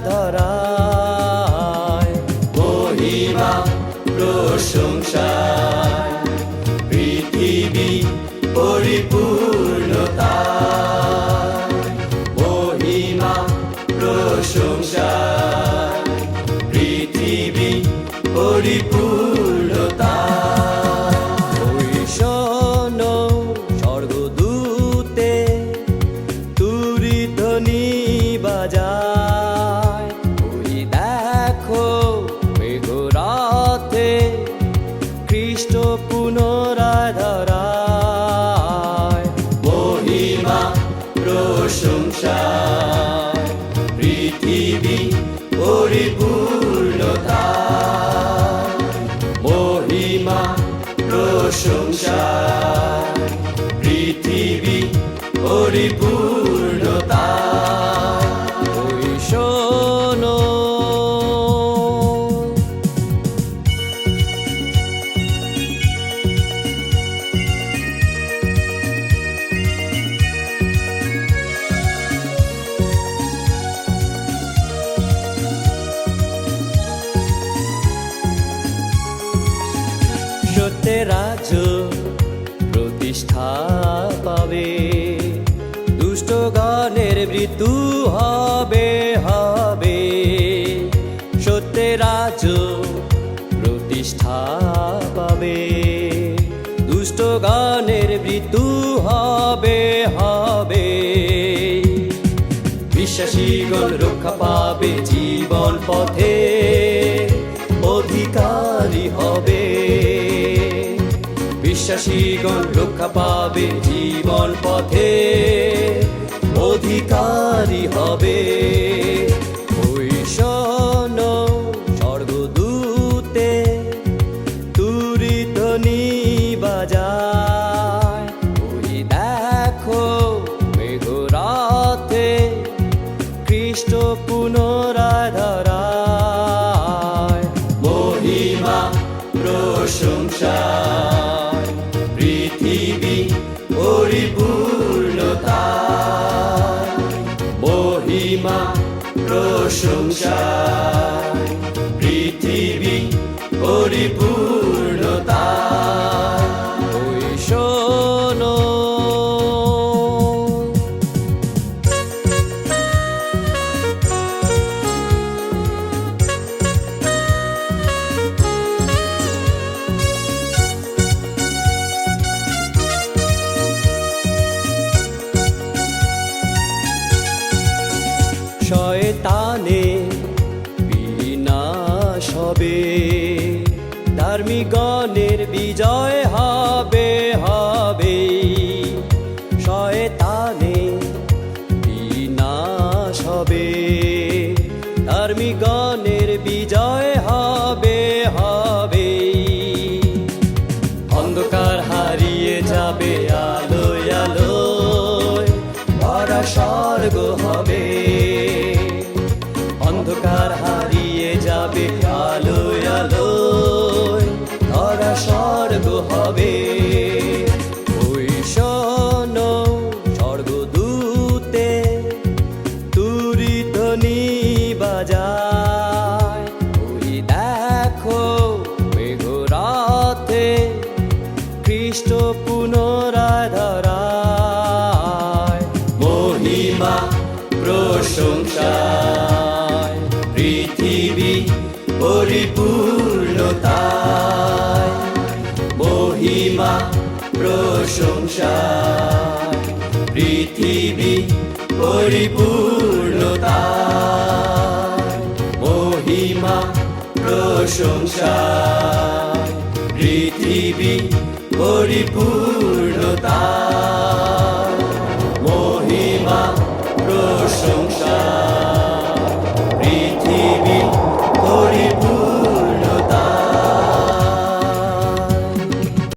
ধরায়। মহিমা প্রশংসা পৃথিবী পরিপূর্ণতা মহিমা প্রশংসা পৃথিবী পরিপূর্ণতা পৃথিবী পরিপূর্ণতা। মহিমা প্রশংসা। পৃথিবী পরিপূর্ণতা প্রতিষ্ঠা পাবে। দুষ্টগণের মৃত্যু হবে হবে। সত্যের রাজ্য প্রতিষ্ঠা পাবে। দুষ্টগণের মৃত্যু হবে হবে। বিশ্বাসীগণ রক্ষা পাবে জীবন পথে। অধিকারী হবে। বিশ্বাসীগণ রক্ষা পাবে জীবন পথে। অধিকারী হবে। শোনো স্বর্গদূতে পুনরায় পরিপূর্ণতা মহিমা প্রশংসা পৃথিবী পরিপূর্ণতা শয়তানে। বিনাশ হবে, ধার্মিকগণের বিজয় হবে হবে অন্ধকার হারিয়ে যাবে আলোয় আলোয় ভরা স্বর্গ হবে। অন্ধকার খ্রিস্ট পুনরায় ধরায়। মহিমা প্রশংসায়। পৃথিবী পরিপূর্ণতায়। মহিমা প্রশংসায়। পৃথিবী পরিপূর্ণতায়। মহিমা প্রশংসায়। পৃথিবী পরিপূর্ণতায় মহিমা প্রশংসা।